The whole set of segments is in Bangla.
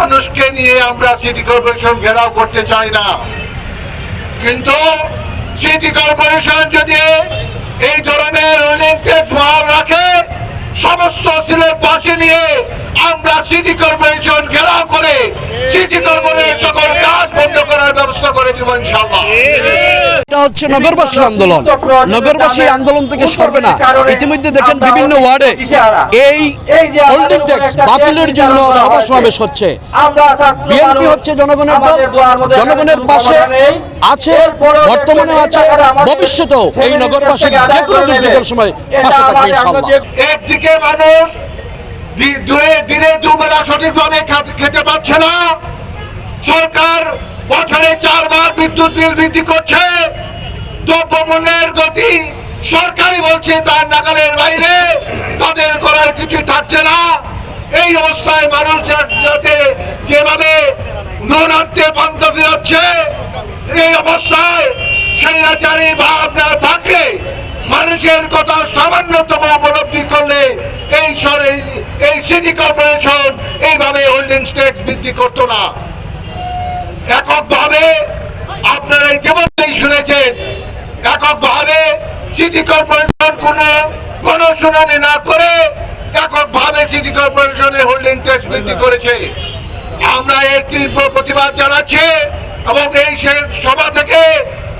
মানুষকে নিয়ে আমরা সিটি কর্পোরেশন ঘেরাও করতে চাই না। কিন্তু সিটি কর্পোরেশন যদি এই ধরনের অনেককে মাল রাখে, সমস্ত সিলের পাশে নিয়ে আমরা সিটি কর্পোরেশন ঘেরাও করে সিটি কর্পোরেশন সকল কাজ বন্ধ করার ব্যবস্থা করে দিব এটা হচ্ছে নগরবাসীর আন্দোলন। নগরবাসী আন্দোলন থেকে সরবে না। ইতিমধ্যে দেখেন বিভিন্ন ওয়ার্ডে এই হোল্ডিং ট্যাক্স বাতিলের জন্য সভা সমাবেশ হচ্ছে। বিএনপি হচ্ছে জনগণের দল জনগণের পাশে আছে বর্তমানে আছে ভবিষ্যতেও এই নগরবাসীর যে কোনো দুর্যোগের সময় পাশে থাকবে ইনশাল্লাহ। একদিকে মানুষ দিনে দুবেলা সঠিকভাবে খেতে পারছে না সরকার বছরে চারবার বিদ্যুৎ বিল বৃদ্ধি করছে। দ্রব্যমূল্যের গতি সরকারই বলছে তার নাগালের বাইরে। তাদের করার কিছু থাকছে না। এই অবস্থায় মানুষ যাতে যেভাবে নরাতে পান্তা ফিরচ্ছে, এই অবস্থায় স্বৈরাচারী ভাব না থাকে। মানুষের কথা সামান্যতম উপলব্ধি করলে এই- এই সিটি কর্পোরেশন এইভাবে হোল্ডিং স্টেট বৃদ্ধি করতো না। এককভাবে আপনারা ইতিমধ্যেই শুনেছেন এককভাবে সিটি কর্পোরেশন কোনো গণশুনানি না করে এককভাবে সিটি কর্পোরেশনের হোল্ডিং ট্যাক্স বৃদ্ধি করেছে। আমরা এর তীব্র প্রতিবাদ জানাচ্ছি এবং এই সভা থেকে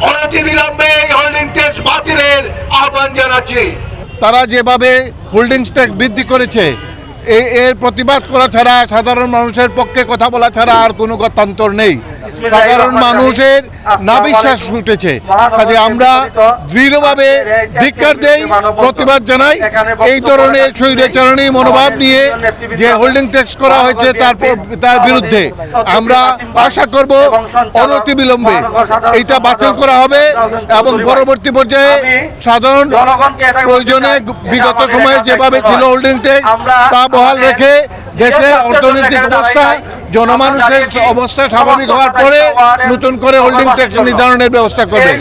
অনতিবিলম্বে এই হোল্ডিং ট্যাক্স বাতিলের আহ্বান জানাচ্ছি। তারা যেভাবে হোল্ডিং ট্যাক্স বৃদ্ধি করেছে এর প্রতিবাদ করা ছাড়া সাধারণ মানুষের পক্ষে কথা বলা ছাড়া আর কোনো গত্যান্তর নেই। সাধারণ মানুষের না বিশ্বাস উঠেছে কাজে আমরা দৃঢ়ভাবে ধিক্কার দেই প্রতিবাদ জানাই। এই ধরনের স্বৈরাচারণী মনোভাব নিয়ে যে হোল্ডিং ট্যাক্স করা হয়েছে তার তার বিরুদ্ধে। আমরা আশা করব অনতিবিলম্বে এইটা বাতিল করা হবে এবং পরবর্তী পর্যায়ে সাধারণ প্রয়োজনে বিগত সময়ে যেভাবে ছিল হোল্ডিং ট্যাক্স তা বহাল রেখে দেশের অর্থনৈতিক অবস্থা জনমানুষের অবস্থা স্বাভাবিক হওয়ার পরে নতুন করে হোল্ডিং ট্যাক্স নির্ধারণের ব্যবস্থা করবে।